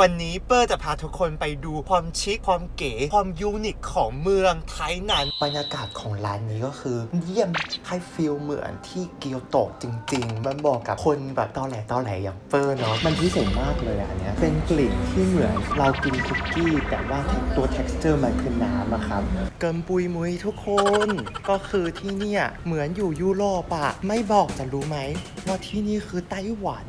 วันนี้เปอร์จะพาทุกคนไปดูความชิค ความเก๋ ความยูนิคของเมืองไทยนั้น บรรยากาศของร้านนี้ก็คือ เยี่ยมให้ฟีลเหมือนที่เกียวโตจริง ๆ มันบอกกับคนแบบตอแหลตอแหลอย่างเปอร์เนาะ มันพิเศษมากเลยอันเนี้ย เป็นกลิ่นที่เหมือนเรากินคุกกี้ แต่ว่าตัว texture มันคือน้ำอะครับ เกิมปุยมุยทุกคน ก็คือที่เนี่ยเหมือนอยู่ยุโรปอะไม่บอกจะรู้ไหมว่าที่นี่คือไต้หวัน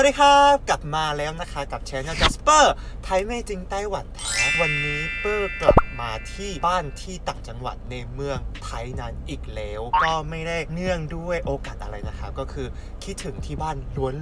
วัสดีครับกลับมาแล้วนะคะกับช anel Jasper ไทยไม่จริงไต้หวันแท้วันนี้เปอร์กลับมาที่บ้านที่ต่างจังหวัดในเมืองไทยนั้นอีกแล้ว ก็ไม่ได้เนื่องด้วยโอกาสอะไรนะครับก็คือคิดถึงที่บ้าน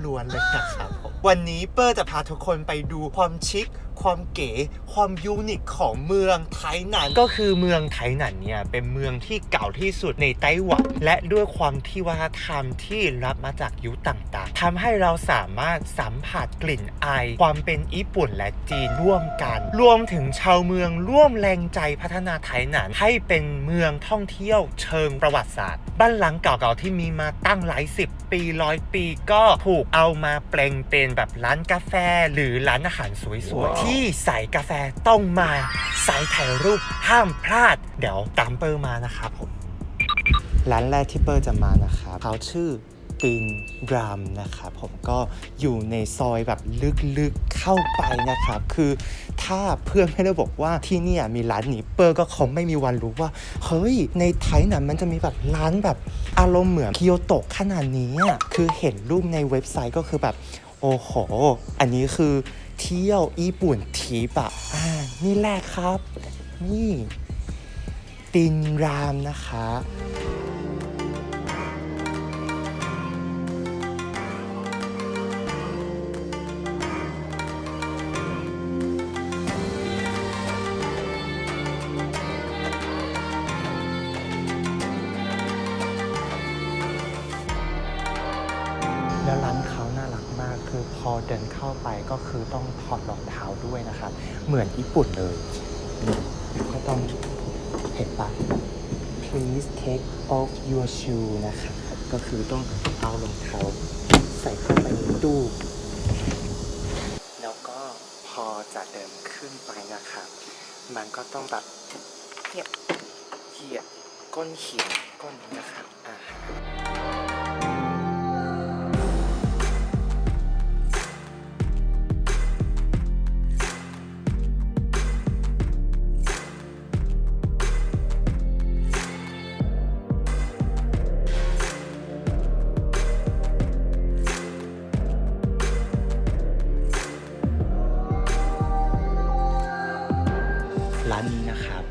ล้วนๆเลยนะครับวันนี้เปอร์จะพาทุกคนไปดูความชิค ความเก๋ความยูนิคของเมืองไทยนันก็คือเมืองไทยนันเนี่ยเป็นเมืองที่เก่าที่สุดในไต้หวันและด้วยความที่วัฒนธรรมที่รับมาจากยุคต่างๆทำให้เราสามารถสัมผัสกลิ่นอายความเป็นญี่ปุ่นและจีนร่วมกัน รวมถึงชาวเมืองร่วมแรงใจพัฒนาไทยนันให้เป็นเมืองท่องเที่ยวเชิงประวัติศาสตร์ บ้านหลังเก่าๆที่มีมาตั้งหลายสิบปีร้อยปีก็ถูกเอามาแปลงเป็นแบบร้านกาแฟ หรือร้านอาหารสวยๆที่ใส่กาแฟต้องมาใส่ถ่ายรูปห้ามพลาด เดี๋ยวตามเปอร์มานะครับผม ร้านแรกที่เปอร์จะมานะครับเขาชื่อตินรามนะครับผมก็อยู่ในซอยแบบลึกๆเข้าไปนะครับ คือถ้าเพื่อนไม่ได้บอกว่าที่นี่มีร้านนี้เปอร์ก็คงไม่มีวันรู้ว่า เฮ้ย ในไทยน่ะมันจะมีแบบร้านแบบอารมณ์เหมือนเกียวโตขนาดนี้ คือเห็นรูปในเว็บไซต์ก็คือแบบ โอ้โห อันนี้คือ เที่ยวญี่ปุ่นทีปะอ่านี่แหละครับ นี่ ตินรามนะคะแล้วร้าน อพอเดินเข้าไปก็คือต้องถอดรองเท้าด้วยนะครับ เหมือนญี่ปุ่นเลย ก็ต้องเห็นปะ please take off your shoe นะครับก็คือต้องเอารองเท้าใส่เข้าไปในตู้แล้วก็พอจะเดินขึ้นไปนะครับ มันก็ต้องแบบเนี่ยเหยียบก้นหินก้อนนี้นะครับอ่า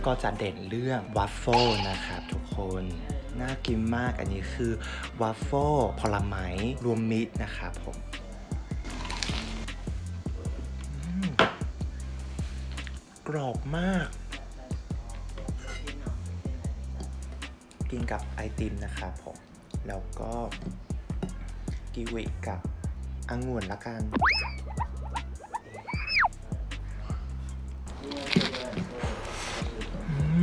ก็จะเด่นเรื่องวัฟเฟิลนะครับทุกคน น่ากินมากอันนี้คือวัฟเฟิลผลไม้รวมมิตรนะครับผมกรอบมาก กินกับไอติมนะครับผม แล้วก็กิวิกับองุ่นละกันอืมอืม และ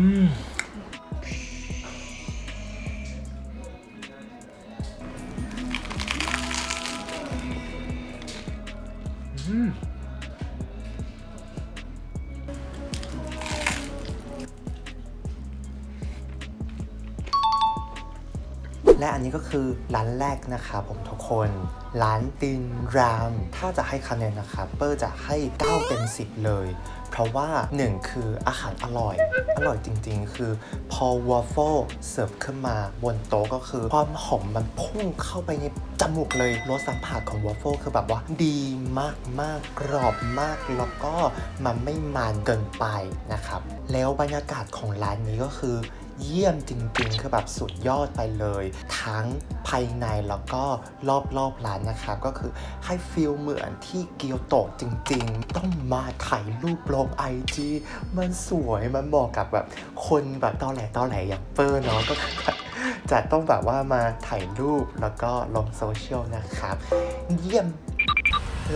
อันนี้ก็คือร้านแรกนะครับผมทุกคน ร้านตินราม ถ้าจะให้คะแนนนะครับเปอร์จะให้ 9 เต็ม 10 เลย เพราะว่า 1 คืออาหารอร่อย อร่อยจริง ๆ คือพอวอฟเฟิลเสิร์ฟขึ้นมาบนโต๊ะก็คือความหอมมันพุ่งเข้าไปในจมูกเลยรสสัมผัสของวอฟเฟิลคือแบบว่าดีมากมากกรอบมากแล้วก็มันไม่มันเกินไปนะครับ แล้วบรรยากาศของร้านนี้ก็คือ เยี่ยมจริงๆ คือแบบสุดยอดไปเลย ทั้งภายในแล้วก็รอบๆร้านนะครับก็คือให้ฟีลเหมือนที่เกียวโตจริงๆ ต้องมาถ่ายรูปลงไอจีมันสวยมันเหมาะกับแบบคนแบบตอแหลตอแหลอย่างเปอร์เนาะก็จะต้องแบบว่ามาถ่ายรูปแล้วก็ลงโซเชียลนะครับ เยี่ยม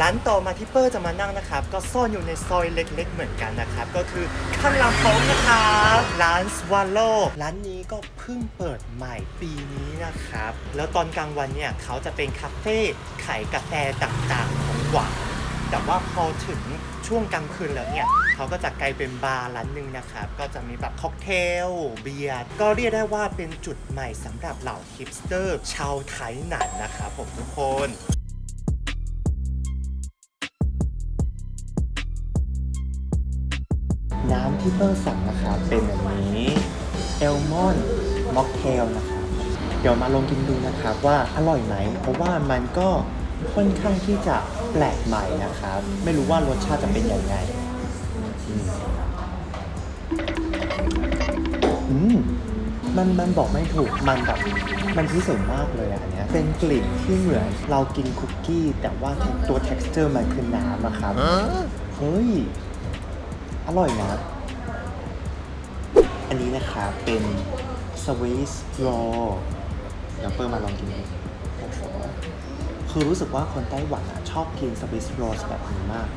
ร้านต่อมาที่เปอร์จะมานั่งนะครับ ก็ซ่อนอยู่ในซอยเล็ก ๆ เหมือนกันนะครับ ก็คือข้างหลังผมนะครับร้านสว a ลโลร้านนี้ก็เพิ่งเปิดใหม่ปีนี้นะครับ แล้วตอนกลางวันเนี่ยเขาจะเป็นคาเฟ่ขายกาแฟต่างๆของหวานแต่ว่าพอถึงช่วงกลางคืนแล้วเนี่ยเขาก็จะกลายเป็นบาร์ร้านหนึ่งนะครับ ก็จะมีแบบค็อกเทลเบียร์ก็เรียกได้ว่าเป็นจุดใหม่สำหรับเหล่าฮิปสเตอร์ ชาวไทยหนันนะครับผมทุกคน น้ำที่เปิ้ลสั่งนะครับเป็นแบบนี้เอลมอนม็อกเทลนะครับเดี๋ยวมาลองกินดูนะครับว่าอร่อยไหม เพราะว่ามันก็ค่อนข้างที่จะแปลกใหม่นะครับ ไม่รู้ว่ารสชาติจะเป็นยังไงอืมอืมมันมันบอกไม่ถูก มันแบบมันพิเศษมากเลยอะอันเนี้ย เป็นกลิ่นที่เหมือนเรากินคุกกี้ แต่ว่าตัว texture มันคือน้ำอะครับ เฮ้ย อร่อยนะ อันนี้นะคะเป็นสวิสโรเดี๋ยวเปิดมาลองกินดูคือรู้สึกว่าคนไต้หวันอะชอบกินสวิสโรสแบบนี้มาก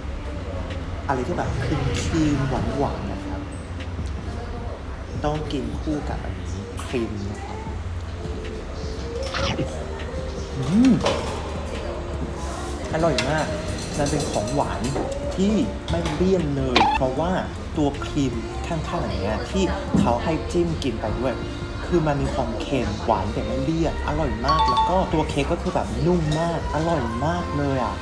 อะไรที่แบบครีมครีมหวานหวานๆนะครับ ต้องกินคู่กับอันนี้ครีมนะครับอืมอร่อยมาก มันเป็นของหวานที่ไม่เลี่ยนเลย เพราะว่าตัวครีมข้างๆอย่างเงี้ยที่เขาให้จิ้มกินไปด้วย คือมันมีความเค็มหวานแต่ไม่เลี่ยนอร่อยมาก แล้วก็ตัวเค้กก็คือแบบนุ่มมาก อร่อยมากเลยอะ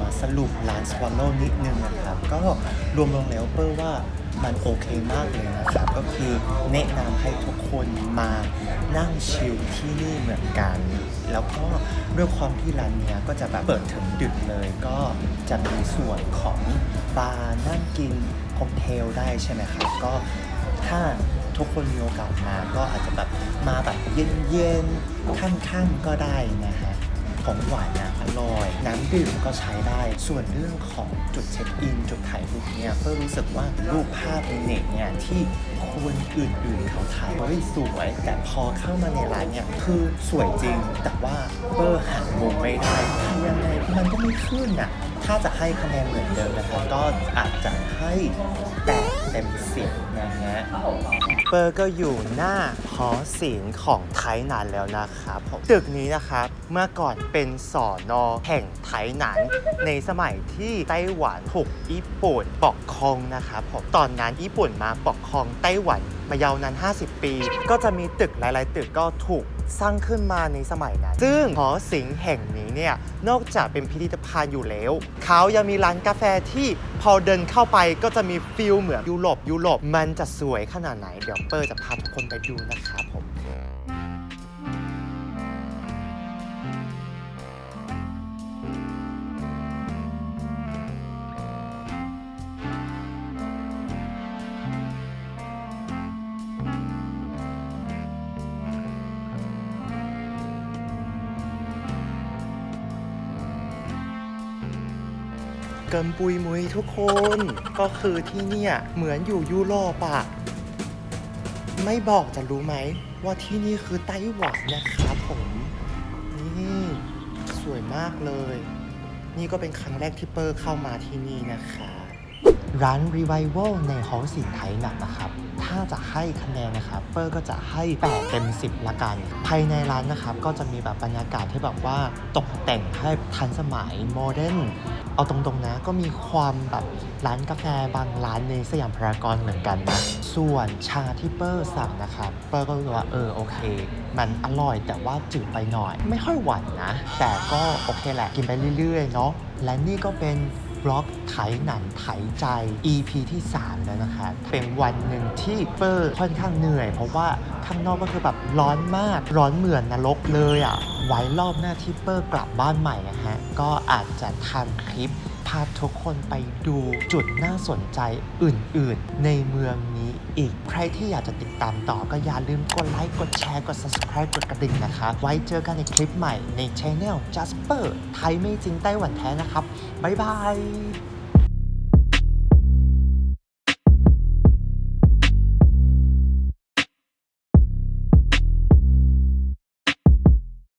มาสรุปร้านสว a ลโลนิดนึงนะครับ ก็รวมๆแล้วเปิ้ลว่ามันโอเคมากเลยนะครับ ก็คือแนะนำให้ทุกคนมานั่งชิลที่นี่เหมือนกัน แล้วก็ด้วยความที่ร้านเนี้ยก็จะแบบเปิดถึงดึกเลยก็จะมีส่วนของบาร์นั่งกินค็อกเทลได้ใช่ไหมครับ ก็ถ้าทุกคนมีโอกาสมาก็อาจจะแบบมาแบบเย็นๆค่ำๆก็ได้นะฮะ ของหวานนะอร่อย น้ำดื่มก็ใช้ได้ ส่วนเรื่องของจุดเช็คอิน จุดถ่ายรูปเนี่ยเพิ่รู้สึกว่ารูปภาพในเน็ตเนี่ยที่คนอื่นๆเขาถ่ายเฮ้ยสวย แต่พอเข้ามาในร้านเนี่ยคือสวยจริง แต่ว่าเบอร์หามุมไม่ได้ทำยังไงมันก็ไม่ขึ้นอะ ถ้าจะให้คะแนนเหมือนเดิมนะครับก็อาจจะให้แปดเต็มสิบนะฮะเปอร์ก็อยู่หน้าหอศิลป์ของไทยนานแล้วนะครับผมตึกนี้นะครับเมื่อก่อนเป็นสอนอแห่งไทยนานในสมัยที่ไต้หวันถูกญี่ปุ่นปกครองนะครับผมตอนนั้นญี่ปุ่นมาปกครองไต้หวัน มายาวนาน 50 ปี ก็จะมีตึกหลาย ๆ ตึกก็ถูกสร้างขึ้นมาในสมัยนั้น ซึ่งหอศิลป์แห่งนี้เนี่ย นอกจากเป็นพิพิธภัณฑ์อยู่แล้ว เขายังมีร้านกาแฟที่พอเดินเข้าไปก็จะมีฟิลเหมือนยุโรปยุโรปมันจะสวยขนาดไหน เดี๋ยวเปิร์จะพาทุกคนไปดูนะครับผม เกินปุยมุยทุกคน ก็คือที่เนี่ยเหมือนอยู่ยุโรปอะไม่บอกจะรู้ไหม ว่าที่นี่คือไต้หวันนะครับผม นี่สวยมากเลย นี่ก็เป็นครั้งแรกที่เปอร์เข้ามาที่นี่นะคะ ร้าน Revival ในหอศิลป์ไทยหนักนะครับ ถ้าจะให้คะแนนนะครับเปอร์ก็จะให้ 8 เต็ม 10 ละกัน ภายในร้านนะครับ ก็จะมีแบบบรรยากาศที่แบบว่าตกแต่งให้ทันสมัยโมเดิร์นเอาตรงๆนะ ก็มีความแบบร้านกาแฟบางร้านในสยามพารากอนเหมือนกันนะ ส่วนชาที่เปอร์สั่งนะครับ เปอร์ก็รู้ว่าเออโอเค มันอร่อยแต่ว่าจืดไปหน่อย ไม่ค่อยหวานนะ แต่ก็โอเคแหละ กินไปเรื่อยๆเนาะและนี่ก็เป็น บล็อกไถหนันไถใจ EP ที่ 3 แล้วนะคะ เป็นวันหนึ่งที่เปอร์ค่อนข้างเหนื่อย เพราะว่าข้างนอกก็คือแบบร้อนมาก ร้อนเหมือนนรกเลยอะ่ะ ไว้รอบหน้าที่เปอร์กลับบ้านใหม่นะฮะ ก็อาจจะทำคลิป พาทุกคนไปดูจุดน่าสนใจอื่นๆ ในเมืองนี้อีก ใครที่อยากจะติดตามต่อก็อย่าลืมกดไลค์ กดแชร์ กด subscribe กดกระดิ่งนะคะ ไว้เจอกันในคลิปใหม่ใน Channel Jasper ไทยไม่จริงไต้หวันแท้นะครับ บ๊ายบาย